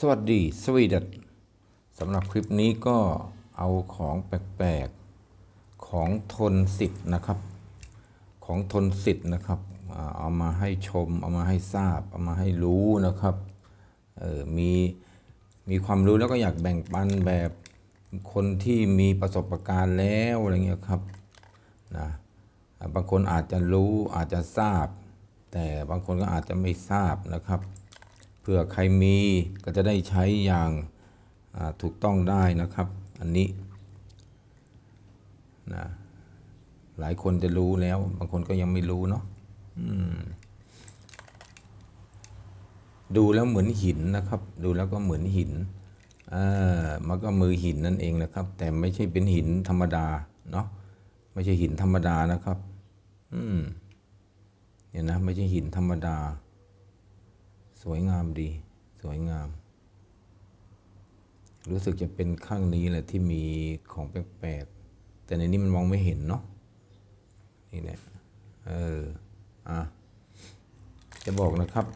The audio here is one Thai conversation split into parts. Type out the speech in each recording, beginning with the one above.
สวัสดีสวีดัตสำหรับคลิปนี้ก็เอาของแปลกๆ ของทนสิทธ์นะครับ ของทนสิทธ์นะครับ เอามาให้ชม เอามาให้ทราบ เอามาให้รู้นะครับเออมีมีความรู้แล้วก็อยากแบ่งปันแบบคนที่มีประสบการณ์แล้วอะไรเงี้ยครับนะบางคนอาจจะรู้อาจจะทราบ แต่บางคนก็อาจจะไม่ทราบนะครับ เผื่อใครมีก็จะได้ใช้อย่างาถูกต้องได้นะครับ อันนี้นะหลายคนจะรู้แล้ว บางคนก็ยังไม่รู้เนาะดูแล้วเหมือนหินนะครับ ดูแล้วก็เหมือนหินอ่ามันก็มือหินนั่นเองนะครับ แต่ไม่ใช่เป็นหินธรรมดาเนาะไม่ใช่หินธรรมดานะครับ อืมเนี่ยนะไม่ใช่หินธรรมดา สวยงามดี สวยงาม รู้สึกจะเป็นข้างนี้แหละที่มีของแปลกๆ แต่ในนี้มันมองไม่เห็นเนาะ นี่แหละ เออ อะ จะบอกนะครับ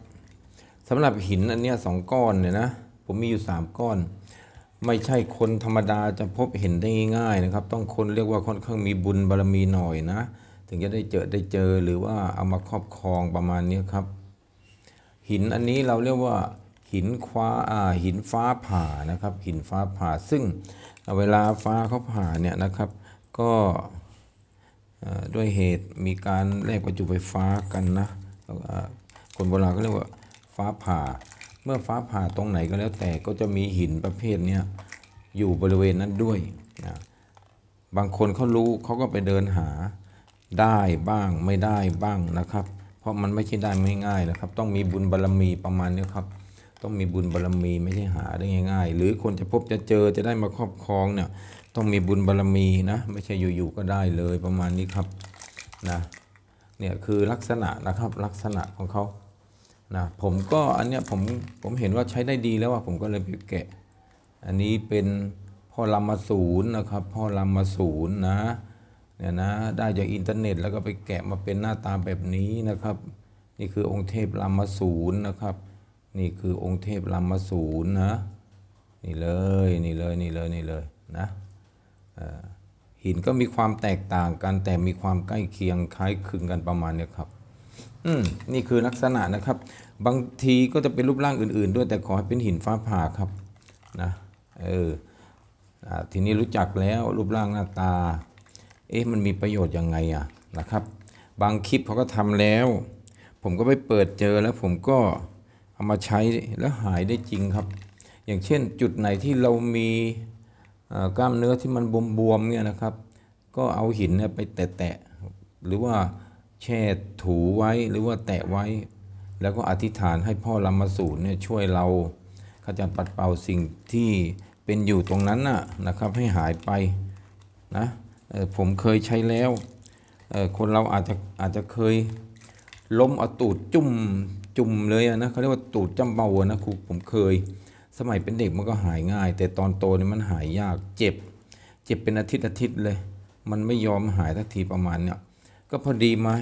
สำหรับหินอันเนี้ยสองก้อนเนี่ยนะ ผมมีอยู่สามก้อน ไม่ใช่คนธรรมดาจะพบเห็นได้ง่ายๆนะครับ ต้องคนเรียกว่าค่อนข้างมีบุญบารมีหน่อยนะ ถึงจะได้เจอได้เจอหรือว่าเอามาครอบครองประมาณนี้ครับ หินอันนี้เราเรียกว่าหินคว้าอ่าหินฟ้าผ่านะครับ หินฟ้าผ่าซึ่งเวลาฟ้าเขาผ่าเนี่ยนะครับ ก็ด้วยเหตุมีการแลกประจุไฟฟ้ากันนะคนโบราณเขาเรียกว่าฟ้าผ่า เมื่อฟ้าผ่าตรงไหนก็แล้วแต่ก็จะมีหินประเภทเนี้ยอยู่บริเวณนั้นด้วยนะบางคนเขารู้เขาก็ไปเดินหาได้บ้างไม่ได้บ้างนะครับ เพราะมันไม่ใช่ได้ไม่ง่ายนะครับ ต้องมีบุญบารรมีประมาณนี้ครับ ต้องมีบุญบารรมีไม่ใช่หาได้ง่าย ๆ หรือคนจะพบจะเจอจะได้มาครอบครองเนี่ย ต้องมีบุญบารรมีนะ ไม่ใช่อยู่ๆก็ได้เลยประมาณนี้ครับนะเนี่ยคือลักษณะนะครับลักษณะของเขานะผมก็อันเนี้ยผมผมเห็นว่าใช้ได้ดีแล้วว่าผมก็เลยไปแกะ อันนี้เป็นพ่อลำมาศูนย์นะครับ พ่อลำมาศูนย์นะ เนี่ยนะได้จากอินเทอร์เน็ตแล้วก็ไปแกะมาเป็นหน้าตาแบบนี้นะครับ นี่คือองค์เทพลำมาศูนนะครับ นี่คือองค์เทพลำมาศูนนะนี่เลยนี่เลยนี่เลยนี่เลยนะหินก็มีความแตกต่างกันแต่มีความใกล้เคียงคล้ายคลึงกันประมาณนี้ครับอืมนี่คือลักษณะนะครับ บางทีก็จะเป็นรูปร่างอื่น ๆ ด้วยแต่ขอให้เป็นหินฟ้าผ่าครับนะเอออทีนี้รู้จักแล้วรูปร่างหน้าตา เอ๊ะมันมีประโยชน์ยังไงอะนะครับ บางคลิปเขาก็ทำแล้ว ผมก็ไปเปิดเจอแล้วผมก็เอามาใช้แล้วหายได้จริงครับ อย่างเช่นจุดไหนที่เรามีกล้ามเนื้อที่มันบวมๆเนี่ยนะครับ ก็เอาหินไปแตะๆหรือว่าแช่ถูไว้หรือว่าแตะไว้ แล้วก็อธิษฐานให้พ่อลำมาสูนเนี่ยช่วยเราขจัดปัดเป่าสิ่งที่เป็นอยู่ตรงนั้นน่ะนะครับให้หายไปนะ ผมเคยใช้แล้วคนเราอาจจะอาจจะเคยล้มเอาตูดจุ่มจุ่มเลยนะเขาเรียกว่าตูดจำเบาอะนะครูผมเคย สมัยเป็นเด็กมันก็หายง่าย แต่ตอนโตนี่มันหายยากเจ็บ เจ็บเป็นอาทิตย์อาทิตย์เลย มันไม่ยอมหายสักทีประมาณเนี้ยก็พอดีมา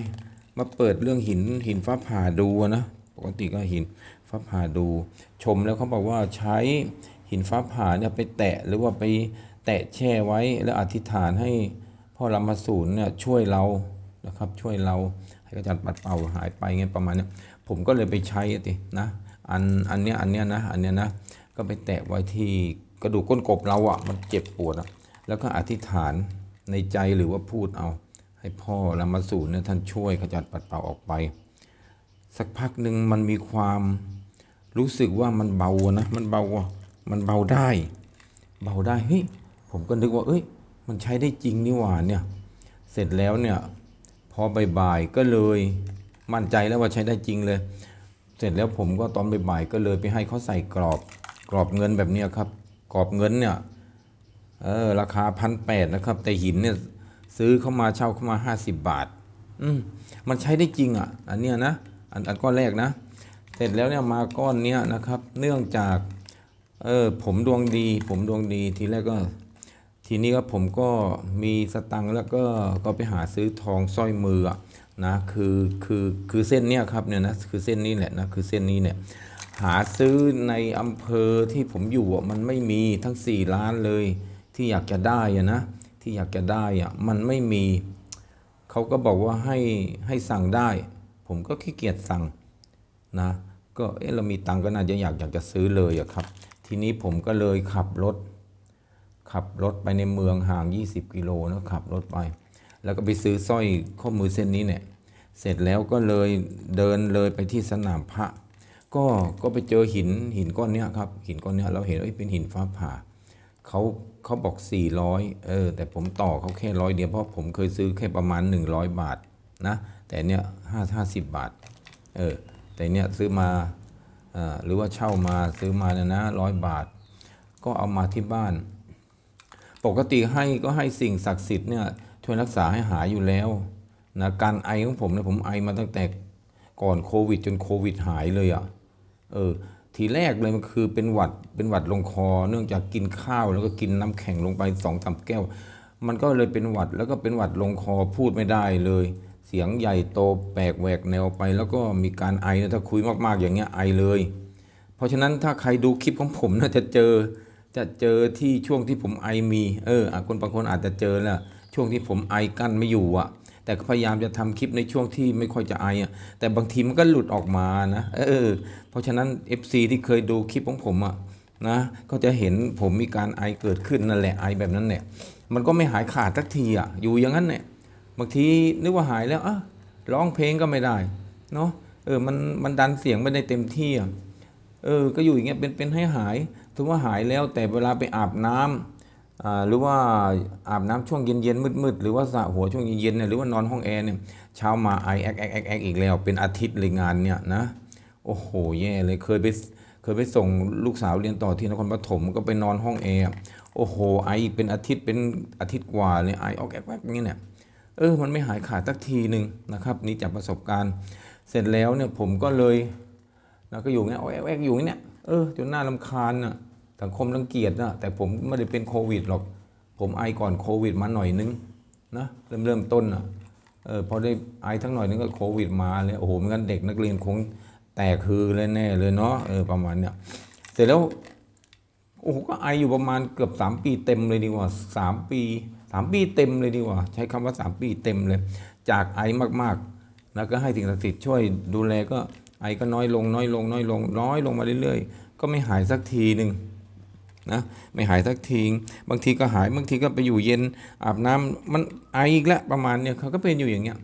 มาเปิดเรื่องหินหินฟ้าผ่าดูนะปกติก็หินฟ้าผ่าดู ชมแล้วเขาบอกว่าใช้หินฟ้าผ่าเนี่ยไปแตะหรือว่าไป แตะแช่ไว้แล้วอธิษฐานให้พ่อลำมาสูนเนี่ยช่วยเรานะครับช่วยเราให้กระจัดปัดเป่าหายไปเงี้ยประมาณนี้ผมก็เลยไปใช้ตินะอันอันเนี้ยอันเนี้ยนะอันเนี้ยนะก็ไปแตะไว้ที่กระดูกก้นกบเราอะ่ะมันเจ็บปวดอะ่ะแล้วก็อธิษฐานในใจหรือว่าพูดเอา ให้พ่อละมาสูนเนี่ยท่านช่วยขจัดปัดเป่าออกไป สักพักหนึ่งมันมีความรู้สึกว่ามันเบานะมันเบามันเบาได้ เบาได้เฮ้ย ผมก็นึกว่า เอ้ย มันใช้ได้จริงนี่หว่าเนี่ย เสร็จแล้วเนี่ย พอบ่ายๆก็เลยมั่นใจแล้วว่าใช้ได้จริงเลย เสร็จแล้วผมก็ตอนบ่ายๆก็เลยไปให้เขาใส่กรอบกรอบเงินแบบนี้ครับ กรอบเงินเนี่ย เออ ราคาพันแปดนะครับ แต่หินเนี่ยซื้อเข้ามาเช่าเข้ามา 50 บาท อืมมันใช้ได้จริงอะ อันเนี้ยนะ อันอันก้อนแรกนะ เสร็จแล้วเนี่ยมาก้อนเนี้ยนะครับ เนื่องจาก เออผมดวงดี ผมดวงดีทีแรกก็ ทีนี้ก็ผมก็มีสตังค์แล้วก็ก็ไปหาซื้อทองสร้อยมือนะคือคือคือเส้นเนี้ยครับเนี่ยนะคือเส้นนี้แหละนะคือเส้นนี้เนี่ยหาซื้อในอำเภอที่ผมอยู่อะมันไม่มีทั้ง 4 ล้านเลย ที่อยากจะได้อะนะที่อยากจะได้อะมันไม่มีเขาก็บอกว่าให้ให้สั่งได้ ผมก็ขี้เกียจสั่งนะก็เออเรามีตังค์ก็น่าจะอยากอยากจะซื้อเลยอะครับ ทีนี้ผมก็เลยขับรถ ขับรถไปในเมืองห่าง 20 กิโลนะขับรถไป แล้วก็ไปซื้อสร้อยข้อมือเส้นนี้เนี่ย เสร็จแล้วก็เลยเดินเลยไปที่สนามพระ ก็ก็ไปเจอหินหินก้อนเนี้ยครับหินก้อนเนี้ยเราเห็นว่าเอ้เป็นหินฟ้าผ่าเขาเขาบอก 400เออแต่ผมต่อเขาแค่ร้อยเดียวเพราะผมเคยซื้อแค่ประมาณ 100 บาทนะแต่เนี้ยห้าห้าสิบบาทเออแต่เนี้ยซื้อมาอ่าหรือว่าเช่ามาซื้อมาเนี่ยนะร้อยบาท ก็เอามาที่บ้าน ปกติให้ก็ให้สิ่งศักดิ์สิทธิ์เนี่ยช่วยรักษาให้หายอยู่แล้วนะการไอของผมเนี่ยผมไอมาตั้งแต่ก่อนโควิด จนโควิดหายเลยอะ่ะเออทีแรกเลยมันคือเป็นหวัดเป็นหวัดลงคอ เนื่องจากกินข้าวแล้วก็กินน้ำแข็งลงไปสองสามแก้ว มันก็เลยเป็นหวัดแล้วก็เป็นหวัดลงคอพูดไม่ได้เลย เสียงใหญ่โตแปลกแหวกแนวไป แล้วก็มีการไอนะถ้าคุยมากๆอย่างเงี้ยไอเลย เพราะฉะนั้นถ้าใครดูคลิปของผมน่าจะเจอ จะเจอที่ช่วงที่ผมไอมีเออคนบางคนอาจจะเจอแหละช่วงที่ผมไอกั้นไม่อยู่อะแต่พยายามจะทำคลิปในช่วงที่ไม่ค่อยจะไออะแต่บางทีมันก็หลุดออกมานะเออเพราะฉะนั้น FC ที่เคยดูคลิปของผมอะนะก็จะเห็นผมมีการไอเกิดขึ้นนั่นแหละไอแบบนั้นเนี่ยมันก็ไม่หายขาดสักทีอะอยู่อย่างนั้นเนี่ยบางทีนึกว่าหายแล้วอะร้องเพลงก็ไม่ได้เนาะเออมันมันดันเสียงไม่ได้เต็มที่อะเออก็อยู่อย่างเงี้ยเป็นเป็นให้หาย ถึงว่าหายแล้วแต่เวลาไปอาบน้ำอ่าหรือว่าอาบน้ำช่วงเย็นเย็นมืดมืดๆหรือว่าสระหัวช่วงเย็นเย็นๆเนี่ยหรือว่านอนห้องแอร์เนี่ยเช้ามาไอแอกแอกแอกแอกอีกแล้ว เป็นอาทิตย์เลยงานเนี่ยนะโอ้โหแย่เลยเคยไปเคยไปส่งลูกสาวเรียนต่อที่นครปฐมก็ไปนอนห้องแอร์โอ้โหไอเป็นอาทิตย์เป็นอาทิตย์กว่าเลยไอออกแอกแอกอย่างเงี้ยเนี่ยเออมันไม่หายขาดสักทีหนึ่งนะครับ นี่จากประสบการณ์เสร็จแล้วเนี่ยผมก็เลยแล้วก็อยู่เงี้ยแอกแอกอยู่เงี้ยเออจนหน่ารำคาญน่ะ สังคมรังเกียจนะแต่ผมไม่ได้เป็นโควิดหรอก ผมไอก่อนโควิดมาหน่อยนึงนะเริ่มเริ่มต้นน่ะเออพอได้ไอทั้งหน่อยนึงก็โควิดมาเลยโอ้โหไม่งั้นเด็กนักเรียนคงแตกคือเลยแน่เลยเนาะเออประมาณเนี้ยเสร็จแล้วโอ้โหก็ไออยู่ประมาณเกือบสามปีเต็มเลยดีกว่าสามปีสามปีเต็มเลยดีกว่า ใช้คำว่าสามปีเต็มเลย จากไอมากๆ แล้วก็ให้สิ่งศักดิ์สิทธิ์ช่วยดูแลก็ไอก็น้อยลงน้อยลงน้อยลงน้อยลงมาเรื่อยๆ ก็ไม่หายสักทีหนึ่ง นะไม่หายสักทีบางทีก็หายบางทีก็ไปอยู่เย็นอาบน้ำมันไออีกแล้วประมาณเนี้ยเขาก็เป็นอยู่อย่างเงี้ย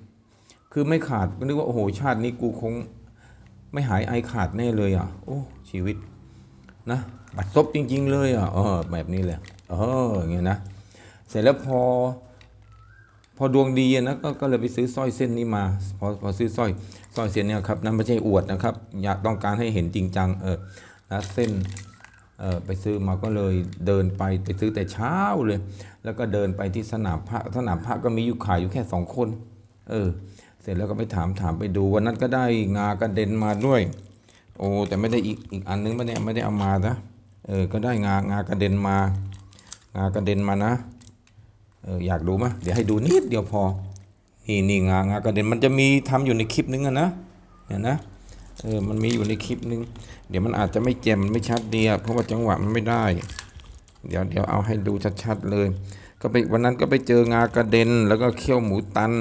คือไม่ขาดก็นึกว่าโอ้โหชาตินี้กูคงไม่หายไอขาดแน่เลยอะโอ้ชีวิตนะบัดซบจริง ๆ เลยอะเออแบบนี้แหละเอออย่างเงี้ยนะเสร็จแล้วพอพอดวงดีนะก็ก็เลยไปซื้อสร้อยเส้นนี้มาพอพอซื้อสร้อยสร้อยเส้นเนี้ยครับนั่นไม่ใช่อวดนะครับ อยากต้องการให้เห็นจริงจังเออนะเส้น ไปซื้อมาก็เลยเดินไปไปซื้อแต่เช้าเลย แล้วก็เดินไปที่สนามพระสนามพระก็มีอยู่ขายอยู่แค่สองคน เออ เสร็จแล้วก็ไปถามถามไปดูวันนั้นก็ได้งากระเด็นมาด้วย โอ้แต่ไม่ได้อีกอีกอันนึงไม่ได้ไม่ได้เอามานะเออก็ได้งางากระเด็นมา งากระเด็นมานะเอออยากดูไหมเดี๋ยวให้ดูนิดเดียวพอนี่นี่งางากระเด็นมันจะมีทำอยู่ในคลิปนึงอะนะเนี่ยนะ เออ มันมีอยู่ในคลิปนึง เดี๋ยวมันอาจจะไม่แจ่มไม่ชัดเดียเพราะว่าจังหวะมันไม่ได้ เดี๋ยวเดี๋ยวเอาให้ดูชัดๆเลย ก็ไปวันนั้นก็ไปเจองากระเด็น แล้วก็เขี้ยวหมูตัน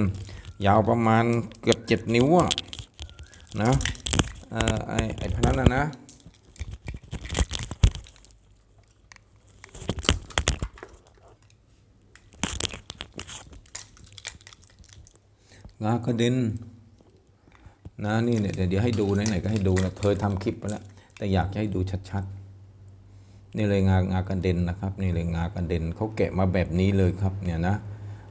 ยาวประมาณเกือบเจ็ดนิ้วอะนะเออไอไอพนันนะนะงากระเด็น นะนี่เนี่ยเดี๋ยวให้ดูไหนๆก็ให้ดูนะเคยทำคลิปไปแล้วแต่อยากจะให้ดูชัดๆ นี่เลยงางากระเด็นนะครับ นี่เลยงากระเด็นเขาแกะมาแบบนี้เลยครับเนี่ยนะ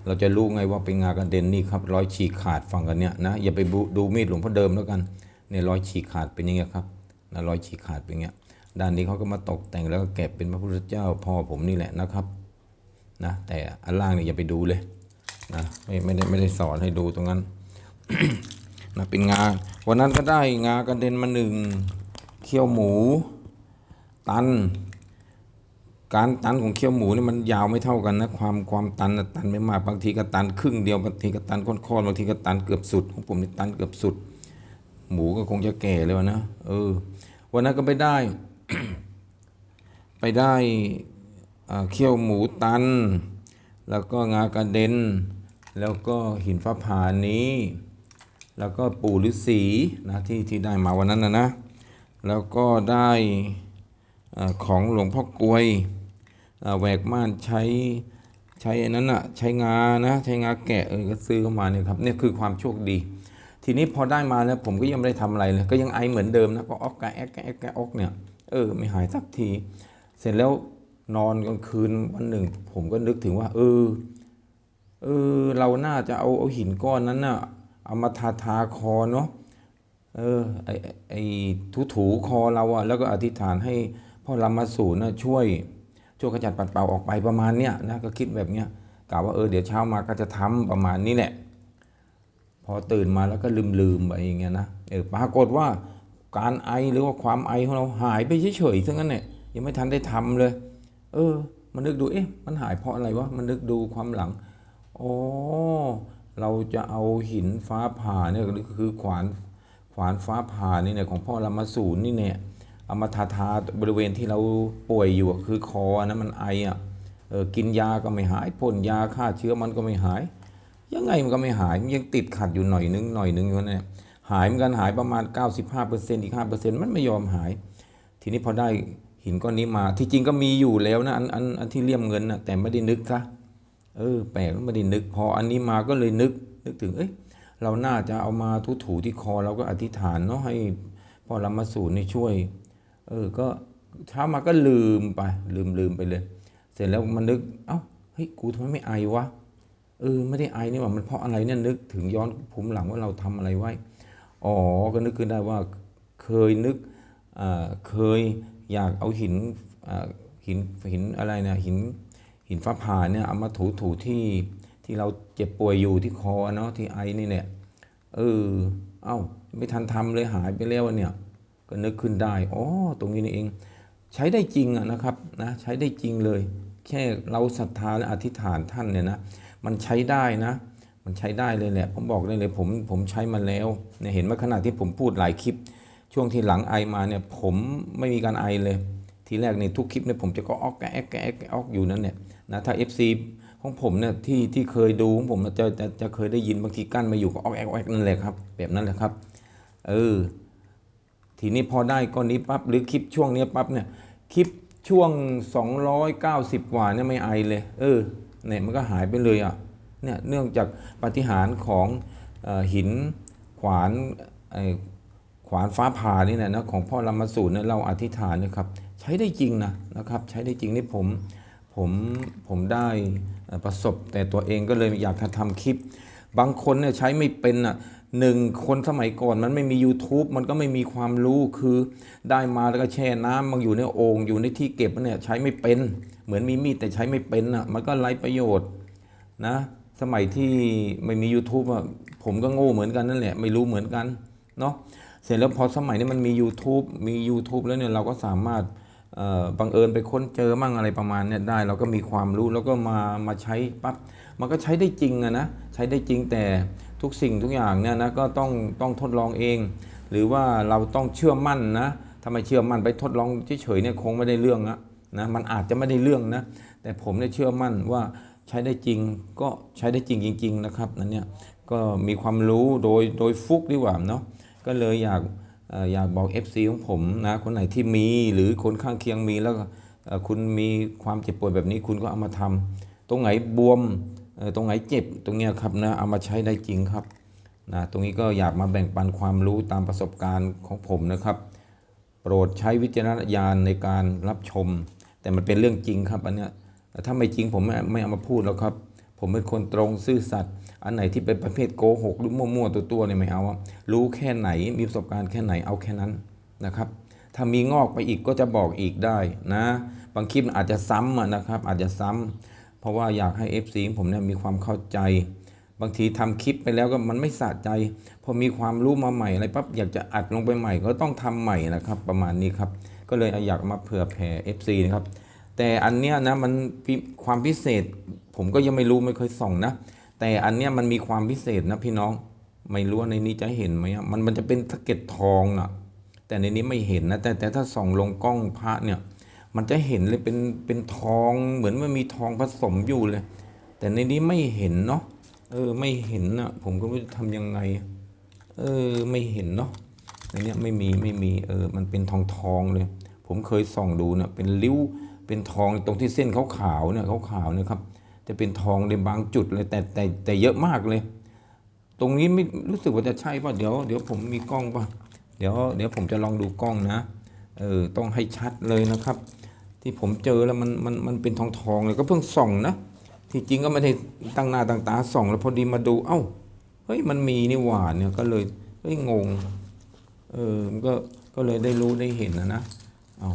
เราจะรู้ไงว่าเป็นงากระเด็นนี่ครับรอยฉีกขาดฝั่งกันเนี่ยนะอย่าไปดูมีดหลวงพ่อเดิมแล้วกันเนี่ยรอยฉีกขาดเป็นยังไงครับนะรอยฉีกขาดเป็นอย่างเงี้ยด้านนี้เขาก็มาตกแต่งแล้วก็แกะเป็นพระพุทธเจ้าพ่อผมนี่แหละนะครับนะแต่อันล่างเนี่ยอย่าไปดูเลยนะไม่ไม่ได้ไม่ได้สอนให้ดูตรงนั้น นะเป็นงา วันนั้นก็ได้งากระเด็นมาหนึ่งเคี่ยวหมู ตัน การตันของเคี่ยวหมูนี่มันยาวไม่เท่ากันนะความความตันตันไม่มากบางทีก็ตันครึ่งเดียวบางทีก็ตันค่อนๆบางทีก็ตันเกือบสุดของผมนี่ตันเกือบสุด หมูก็คงจะแก่แล้วนะเออ วันนั้นก็ไปได้ ไปได้เขี้ยวหมูตัน แล้วก็งากระเด็น แล้วก็หินฟ้าผ่านี้ แล้วก็ปู่ฤาษีนะที่ที่ได้มาวันนั้นนะนะ แล้วก็ได้อาของหลวงพ่อกลวยแหวกม่านใช้ใช้อันนั้นอะใช้งานะใช้งาแกะเออก็ซื้อเข้ามาเนี่ยครับเนี่ยคือความโชคดี ทีนี้พอได้มาแล้วผมก็ยังไม่ได้ทำอะไรเลยก็ยังไอเหมือนเดิมนะก็ออกแกะแอกแกะแกแกะออกเนี่ยเออไม่หายสักที เสร็จแล้วนอนกลางคืนวันหนึ่ง ผมก็นึกถึงว่า เออเออเราน่าจะเอาเอาหินก้อนนั้นน่ะ เอามาทาทาคอเนาะเออไอไอถูถูคอเราอะแล้วก็อธิษฐานให้พ่อรามาสูรนะช่วยช่วยขจัดปัดเป่าออกไปประมาณเนี้ยนะก็คิดแบบเนี้ยกะว่าเออเดี๋ยวเช้ามาก็จะทำประมาณนี้แหละพอตื่นมาแล้วก็ลืมลืมไปอย่างเงี้ยนะเออปรากฏว่าการไอหรือว่าความไอของเราหายไปเฉยๆทั้งนั้นเนี่ยยังไม่ทันได้ทำเลย เออ มันนึกดูเอ๊ะมันหายเพราะอะไรวะมันนึกดูความหลังอ๋อ เราจะเอาหินฟ้าผ่าเนี่ยคือขวานขวานฟ้าผ่านี่เนี่ยของพ่อรามาสูรนี่เนี่ยเอามาทาทาบริเวณที่เราป่วยอยู่คือคอนะมันไออะกินยาก็ไม่หายพ่นยาฆ่าเชื้อมันก็ไม่หาย ยังไงมันก็ไม่หายมันยังติดขัดอยู่หน่อยนึงหน่อยนึงอยู่นั่นแหละหายเหมือนกันหายประมาณ 95%อีก5%มันไม่ยอมหาย ทีนี้พอได้หินก้อนนี้มาที่จริงก็มีอยู่แล้วนะอันอันอันที่เลี่ยมเงินนะแต่ไม่ได้นึกซะ เออแปลกไม่ได้นึก พออันนี้มาก็เลยนึก นึกถึง เอ้ยเราน่าจะเอามาทุถูที่คอเราก็อธิษฐานเนาะให้พ่อรามาสูรนี่ช่วย เออ ก็เช้ามาก็ลืมไป ลืมลืมไปเลย เสร็จแล้วมันนึก เอ้าเฮ้ยกูทำไมไม่ไอวะเออไม่ได้ไอนี่หว่ามันเพราะอะไรเนี่ยนึกถึงย้อนภูมิหลังว่าเราทำอะไรไว้อ๋อก็นึกขึ้นได้ว่าเคยนึกอ่าเคยอยากเอาหินอ่าหินหินอะไรนะหิน หินฟ้าผ่าเนี่ยเอามาถูถูที่ที่เราเจ็บป่วยอยู่ที่คอเนาะที่ไอนี่เนี่ยเออ เอ้าไม่ทันทำเลยหายไปแล้วเนี่ยก็นึกขึ้นได้อ๋อตรงนี้นี่เอง ใช้ได้จริงอะนะครับนะใช้ได้จริงเลย แค่เราศรัทธาและอธิษฐานท่านเนี่ยนะมันใช้ได้นะ มันใช้ได้เลยแหละ ผมบอกได้เลยผมผมใช้มาแล้วเนี่ยเห็นว่าขณะที่ผมพูดหลายคลิป ช่วงที่หลังไอมาเนี่ยผมไม่มีการไอเลย ทีแรกในทุกคลิปเนี่ยผมจะก็ออกแกะแกแกะแอกแกะออกอยู่นั่นเนี่ย นะถ้า FC ของผมเนี่ยที่ที่เคยดูของผมจะจะจะเคยได้ยินบางทีกั้นมาอยู่ก็ออกแอกออกนั่นแหละครับ แบบนั้นแหละครับ เออ ทีนี้พอได้ก้อนนี้ปั๊บหรือคลิปช่วงนี้ปั๊บเนี่ยคลิปช่วง 290กว่าเนี่ยไม่ไอเลย เออเนี่ยมันก็หายไปเลยอะเนี่ยเนื่องจากปฏิหารของออหินขวานไอ้ขวานฟ้าผ่านี่นะนะของพ่อรามาสูรเนี่ยเราอธิษฐานนะครับ ใช้ได้จริงนะนะครับ ใช้ได้จริงนี่ผม ผมผมได้ประสบแต่ตัวเองก็เลยอยากจะทำคลิป บางคนเนี่ยใช้ไม่เป็นอะหนึ่งคนสมัยก่อนมันไม่มี YouTube มันก็ไม่มีความรู้คือได้มาแล้วก็แช่น้ำมันอยู่ในโอ่งอยู่ในที่เก็บเนี่ยใช้ไม่เป็น เหมือนมีมีดแต่ใช้ไม่เป็นอะมันก็ไร้ประโยชน์นะสมัยที่ไม่มี YouTube อะผมก็โง่เหมือนกันนั่นแหละไม่รู้เหมือนกันเนาะเสร็จแล้วพอสมัยนี้มันมี YouTube มี YouTube แล้วเนี่ยเราก็สามารถ บังเอิญไปค้นเจอมั่งอะไรประมาณเนี้ยได้ เราก็มีความรู้แล้วก็มามาใช้ปั๊บมันก็ใช้ได้จริงอะนะใช้ได้จริงแต่ทุกสิ่งทุกอย่างเนี่ยนะก็ต้องต้องทดลองเอง หรือว่าเราต้องเชื่อมั่นนะถ้าไมเชื่อมั่นไปทดลองเฉยๆเนี่ยคงไม่ได้เรื่องอะนะมันอาจจะไม่ได้เรื่องนะแต่ผมเนี่ยเชื่อมั่นว่าใช้ได้จริงก็ใช้ได้จริงจริง ๆ นะครับนั่นเนี่ยก็มีความรู้โดยโดยฟุกดีกว่าเนาะก็เลยอยาก อยากบอก FC ของผมนะคนไหนที่มีหรือคนข้างเคียงมีแล้วคุณมีความเจ็บป่วยแบบนี้คุณก็เอามาทำตรงไหนบวมตรงไหนเจ็บตรงเนี้ยครับนะเอามาใช้ได้จริงครับนะตรงนี้ก็อยากมาแบ่งปันความรู้ตามประสบการณ์ของผมนะครับ โปรดใช้วิจารณญาณในการรับชม แต่มันเป็นเรื่องจริงครับอันเนี้ยถ้าไม่จริงผมไม่ไม่เอามาพูดแล้วครับ ผมเป็นคนตรงซื่อสัตย์ อันไหนที่เป็นประเภทโกหกหรือมั่วๆตัวๆเนี่ยไม่เอาอะรู้แค่ไหนมีประสบการณ์แค่ไหนเอาแค่นั้นนะครับ ถ้ามีงอกไปอีกก็จะบอกอีกได้นะ บางคลิปอาจจะซ้ำนะครับ อาจจะซ้ำเพราะว่าอยากให้ FC ผมเนี่ยมีความเข้าใจ บางทีทำคลิปไปแล้วก็มันไม่สะใจ พอมีความรู้มาใหม่อะไรปั๊บอยากจะอัดลงไปใหม่ก็ต้องทำใหม่นะครับ ประมาณนี้ครับ ก็เลยอยากมาเผื่อแผ่ FC นะครับแต่อันเนี้ยนะมันความพิเศษผมก็ยังไม่รู้ไม่เคยส่องนะ แต่อันเนี้ยมันมีความพิเศษนะพี่น้อง ไม่รู้ว่าในนี้จะเห็นไหมมันมันจะเป็นสะเก็ดทองอะแต่ในนี้ไม่เห็นนะแต่แต่ถ้าส่องลงกล้องพระเนี่ย มันจะเห็นเลยเป็นเป็นทองเหมือนมันมีทองผสมอยู่เลย แต่ในนี้ไม่เห็นเนาะเออไม่เห็นนะผมก็ไม่รู้จะทำยังไง เออไม่เห็นเนาะในนี้ไม่มีไม่มีเออมันเป็นทองทองเลย ผมเคยส่องดูนะเป็นริ้วเป็นทองตรงที่เส้นขาวๆเนี่ยขาวๆเนี่ยครับ จะเป็นทองในบางจุดเลยแต่แต่แต่เยอะมากเลย ตรงนี้ไม่รู้สึกว่าจะใช่ป่ะเดี๋ยวเดี๋ยวผมมีกล้องป่ะเดี๋ยวเดี๋ยวผมจะลองดูกล้องนะเออต้องให้ชัดเลยนะครับ ที่ผมเจอแล้วมันมันมันเป็นทองทองเลยก็เพิ่งส่องนะที่จริงก็ไม่ได้ตั้งหน้าตั้งตาส่อง แล้วพอดีมาดูเอ้าเฮ้ยมันมีนี่หว่าเนี่ยก็เลยเฮ้ยงงเออมันก็ก็เลยได้รู้ได้เห็นนะนะเอา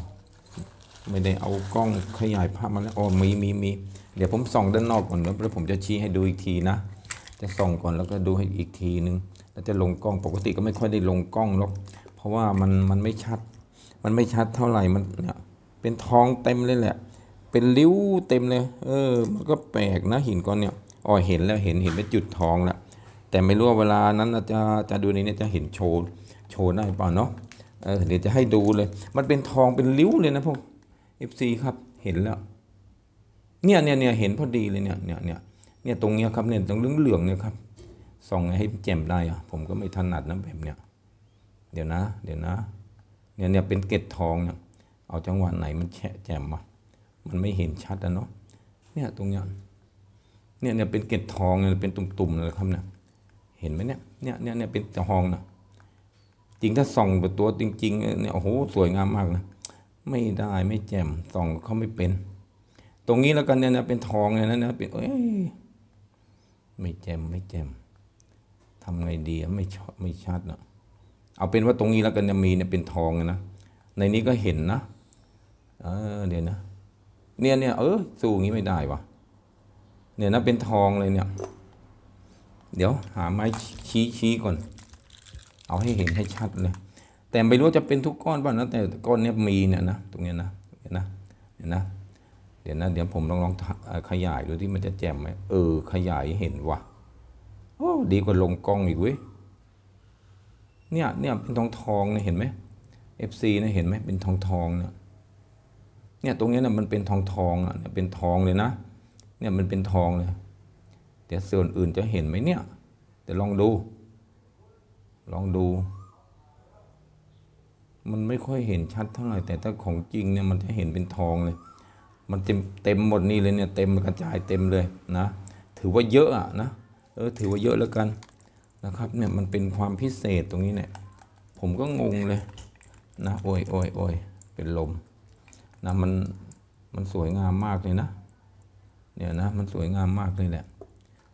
ไม่ได้เอากล้องขยายภาพมาแล้วอ๋อมีมีมี เดี๋ยวผมส่องด้านนอกก่อนแล้วผมจะชี้ให้ดูอีกทีนะ จะส่องก่อนแล้วก็ดูให้อีกทีนึง แล้วจะลงกล้องปกติก็ไม่ค่อยได้ลงกล้องหรอก เพราะว่ามันมันไม่ชัด มันไม่ชัดเท่าไหร่ มันเนี่ยเป็นทองเต็มเลยแหละ เป็นริ้วเต็มเลย เออ มันก็แปลกนะหินก้อนเนี่ย อ๋อเห็นแล้วเห็นเห็นเป็นจุดทองแล้วแต่ไม่รู้ว่าเวลานั้นจะจะดูในนี้จะเห็นโชว์โชว์ได้เปล่าเนาะ เออเดี๋ยวจะให้ดูเลย มันเป็นทองเป็นริ้วเลยนะพวก FC ครับ เห็นแล้ว เนี่ยเนี่ยเนี่ยเห็นพอดีเลยเนี่ยเนี่ยเนี่ยเนี่ยตรงเนี้ยครับเนี่ยตรงเหลืองๆเนี่ยครับส่องให้แจ่มได้อะผมก็ไม่ถนัดนะแบบเนี้ยเดี๋ยวนะ เดี๋ยวนะ เนี่ยเนี่ยเป็นเกล็ดทองเนี่ยเอาจังหวะไหนมันแฉะแจ่มมามันไม่เห็นชัดอะเนาะเนี่ยตรงเนี้ยเนี่ยเนี่ยเป็นเกล็ดทองเนี่ยเป็นตุ่มๆเลยครับเนี่ยเห็นไหมเนี่ยเนี่ยเนี่ยเนี่ยเป็นทองนะจริงถ้าส่องแบบตัวจริงๆเนี่ยโอ้โหสวยงามมากนะไม่ได้ไม่แจ่มส่องเขาไม่เป็น ตรงนี้แล้วกันเนี่ยนะเป็นทองเนี่ยนะนะเป็นเอ้ยไม่แจ่มไม่แจ่มทำไงดีอะไม่ชอบไม่ชัดนะเอาเป็นว่าตรงนี้แล้วกันจะมีเนี่ยเป็นทองนะในนี้ก็เห็นนะเออเดี๋ยวนะ เนี่ยเนี่ยเออสู้อย่างนี้ไม่ได้วะเนี่ยนะเป็นทองเลยเนี่ย เดี๋ยวหาไม้ชี้ชี้ก่อน เอาให้เห็นให้ชัดเลย แต่ไม่รู้จะเป็นทุกก้อนป่ะนะแต่ก้อนเนี้ยมีเนี่ยนะตรงเนี้ยนะเห็นนะเห็นนะ เดี๋ยวนะเดี๋ยวผมลองลองขยายดูที่มันจะแจ่มไหมเออ ขยายเห็นว่ะโอ้ดีกว่าลงกล้องอีกเว้ยเนี่ยเนี่ยเป็นทองทองเนี่ยเห็นไหม FC เนี่ยเห็นไหมเป็นทองทองเนี่ยเนี่ยตรงนี้นะมันเป็นทองทองอะเป็นทองเลยนะ เนี่ยมันเป็นทองเลยเดี๋ยวส่วนอื่นจะเห็นไหมเนี่ยเดี๋ยวลองดู ลองดู มันไม่ค่อยเห็นชัดเท่าไหร่แต่ถ้าของจริงเนี่ยมันจะเห็นเป็นทองเลย มันเต็มเต็มหมดนี่เลยเนี่ยเต็มกระจายเต็มเลยนะถือว่าเยอะอะนะเออถือว่าเยอะแล้วกันนะครับเนี่ยมันเป็นความพิเศษตรงนี้เนี่ยผมก็งงเลยนะโอ้ยโอ้ยโอ้ยเป็นลมนะมันมันสวยงามมากเลยนะเนี่ยนะมันสวยงามมากเลยแหละ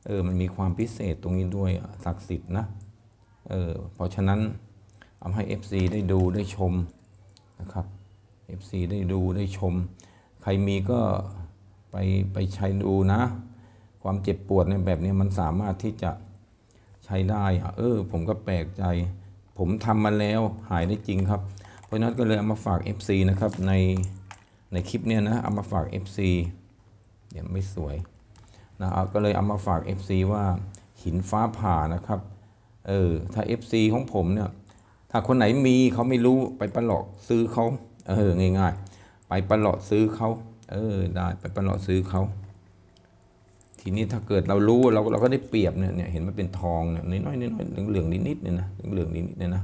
เออมันมีความพิเศษตรงนี้ด้วยศักดิ์สิทธิ์นะเออเพราะฉะนั้นเอาให้ FC ได้ดูได้ชมนะครับ FC ได้ดูได้ชม ใครมีก็ไปไปใช้ดูนะ ความเจ็บปวดในแบบนี้มันสามารถที่จะใช้ได้อะเออ ผมก็แปลกใจ ผมทำมาแล้วหายได้จริงครับ เพราะนั้นก็เลยเอามาฝาก FC นะครับในในคลิปเนี้ยนะเอามาฝาก FC เดี๋ยวไม่สวยนะก็เลยเอามาฝาก FC ว่าหินฟ้าผ่านะครับ เออ ถ้า FC ของผมเนี่ย ถ้าคนไหนมีเขาไม่รู้ไปประหลอกซื้อเขาเออง่าย ๆ ไปประหลอกซื้อเขาเออได้ไปประหลอกซื้อเขาทีนี้ถ้าเกิดเรารู้เราเราก็ได้เปรียบเนี่ยเนี่ยเห็นมันเป็นทองเนี่ยน้อยๆน้อยๆเหลืองๆนิดๆเนี่ยนะเหลืองๆนิดๆเนี่ยนะ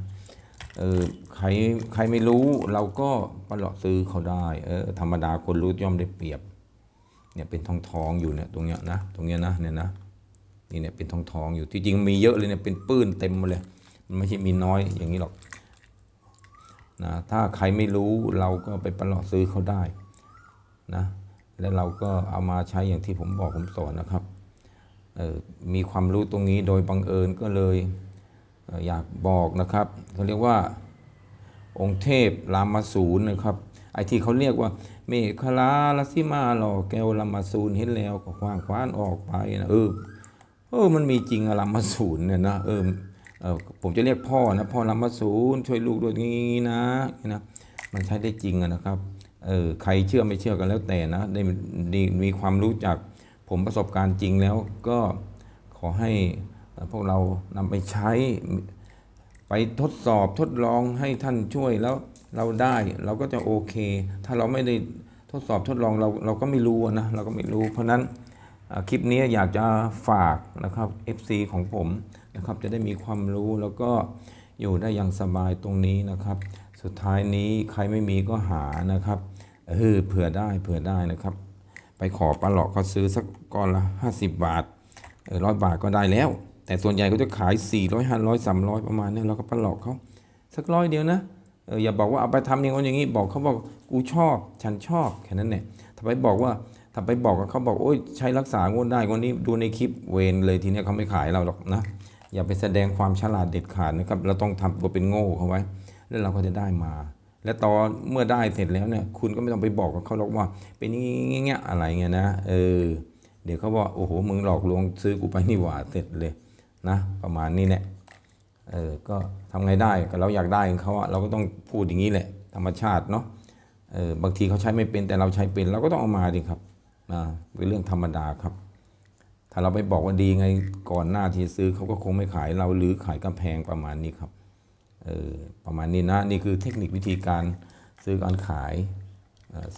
เออใครใครไม่รู้เราก็ประหลอกซื้อเขาได้เออธรรมดาคนรู้ย่อมได้เปรียบเนี่ยเป็นทองทองอยู่เนี่ยตรงเนี้ยนะตรงเนี้ยนะเนี่ยนะนี่เนี่ยเป็นทองทองอยู่ที่จริงมีเยอะเลยเนี่ยเป็นปื้นเต็มหมาเลยมันไม่ใช่มีน้อยอย่างนี้หรอก นะถ้าใครไม่รู้เราก็ไปประหลอกซื้อเขาได้นะแล้วเราก็เอามาใช้อย่างที่ผมบอกผมสอนนะครับออมีความรู้ตรงนี้โดยบังเอิญก็เลยเอออยากบอกนะครับเขาเรียกว่าองค์เทพรามาสูรนะครับไอ้ที่เขาเรียกว่า เมฆลาลสิมาหล่อแก้วรามาสูรเห็นแล้วก็คว้างคว้านออกไปนะเออเออมันมีจริงอะรามาสูรเนี่ยนะเออเออ ผมจะเรียกพ่อนะพ่อรามาสูรช่วยลูกด้วยงี้นะนี่นะมันใช้ได้จริงนะครับเออใครเชื่อไม่เชื่อกันแล้วแต่นะได้มีความรู้จากผมประสบการณ์จริงแล้วก็ขอให้พวกเรานำไปใช้ไปทดสอบทดลองให้ท่านช่วยแล้วเราได้เราก็จะโอเค ถ้าเราไม่ได้ทดสอบทดลองเราเราก็ไม่รู้นะเราก็ไม่รู้ เพราะนั้นคลิปนี้อยากจะฝากนะครับ FC ของผม นะครับ จะได้มีความรู้แล้วก็อยู่ได้อย่างสบายตรงนี้นะครับ สุดท้ายนี้ใครไม่มีก็หานะครับเออเผื่อได้เผื่อได้นะครับ ไปขอปลาหลอกเขาซื้อสักก้อนละ 50 บาทเออร้อยบาทก็ได้แล้ว แต่ส่วนใหญ่เขาจะขาย 400 500 300 ประมาณนี้เราก็ปลาหลอกเขาสักร้อยเดียวนะเอออย่าบอกว่าเอาไปทำอย่างนั้นอย่างนี้บอกเขาบอกกูชอบ ฉันชอบแค่นั้นเนี่ยถ้าไปบอกว่าถ้าไปบอกกับเขาบอกโอ้ยใช้รักษางวดได้งวันนี้ดูในคลิปเวนเลยทีเนี้ยเขาไม่ขายเราหรอกนะ อย่าไปแสดงความฉลาดเด็ดขาดนะครับ เราต้องทำตัวเป็นโง่เขาไว้ แล้วเราก็จะได้มา และตอนเมื่อได้เสร็จแล้วเนี่ย คุณก็ไม่ต้องไปบอกกับเขาหรอกว่า เป็นอย่างงี้เงี้ยอะไรเงี้ยนะ เออ เดี๋ยวเขาบอกโอ้โห มึงหลอกลวงซื้อกูไปนี่หว่าเสร็จเลยนะ ประมาณนี้แหละ เออ ก็ทำไงได้ก็เราอยากได้ของเขาอะเราก็ต้องพูดอย่างนี้แหละ ธรรมชาติเนาะ เออ บางทีเขาใช้ไม่เป็นแต่เราใช้เป็น เราก็ต้องเอามาดิครับนะเป็นเรื่องธรรมดาครับาเราไปบอกว่าดีไงก่อนหน้าที่ซื้อเขาก็คงไม่ขายเราหรือขายกำแพงประมาณนี้ครับเออประมาณนี้นะนี่คือเทคนิควิธีการซื้อการขาย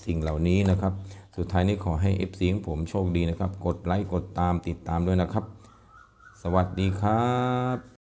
สิ่งเหล่านี้นะครับ สุดท้ายนี้ขอให้ FC ของผมโชคดีนะครับ กดไลค์กดตามติดตามด้วยนะครับ สวัสดีครับ